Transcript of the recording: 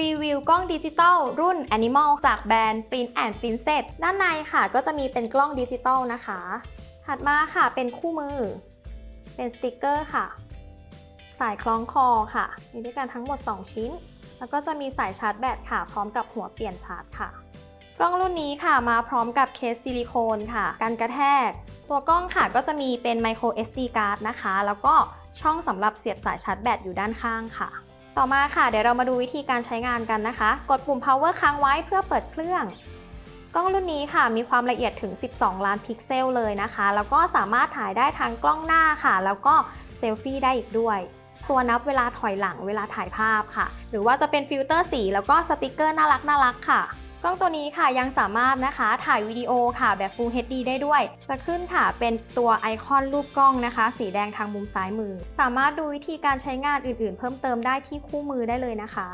รีวิวกล้องดิจิตอลรุ่น Animal จากแบรนด์ Print and Princess ด้านในค่ะก็จะมีเป็นกล้องดิจิตอลนะคะ ถัดมาค่ะเป็นคู่มือ เป็นสติกเกอร์ค่ะ สายคล้องคอค่ะ มีด้วยกันทั้งหมด 2 ชิ้น แล้วก็จะมีสายชาร์จแบตค่ะ พร้อมกับหัวเปลี่ยนชาร์จค่ะ กล้องรุ่นนี้ค่ะมาพร้อมกับเคสซิลิโคนค่ะกันกระแทก ตัวกล้องค่ะก็จะมีเป็น micro SD card นะคะ แล้วก็ช่องสำหรับเสียบสายชาร์จแบตอยู่ด้านข้างค่ะ ต่อมาค่ะ เดี๋ยวเรามาดูวิธีการใช้งานกันนะคะ กดปุ่ม power ค้างไว้เพื่อเปิดเครื่อง กล้องรุ่นนี้ค่ะ มีความละเอียดถึง 12 ล้านพิกเซลเลยนะคะ แล้วก็สามารถถ่ายได้ทั้งกล้องหน้าค่ะ แล้วก็เซลฟี่ได้อีกด้วย ตัวนับเวลาถอยหลังเวลาถ่ายภาพค่ะ หรือว่าจะเป็นฟิลเตอร์สีแล้วก็สติกเกอร์น่ารักน่ารักค่ะ กล้องตัวนี้ค่ะยังสามารถนะคะถ่ายวิดีโอค่ะแบบ Full HD ได้ด้วย จะขึ้นค่ะเป็นตัวไอคอนรูปกล้องนะคะ สีแดงทางมุมซ้ายมือ สามารถดูวิธีการใช้งานอื่นๆ เพิ่มเติมได้ที่คู่มือได้เลยนะคะ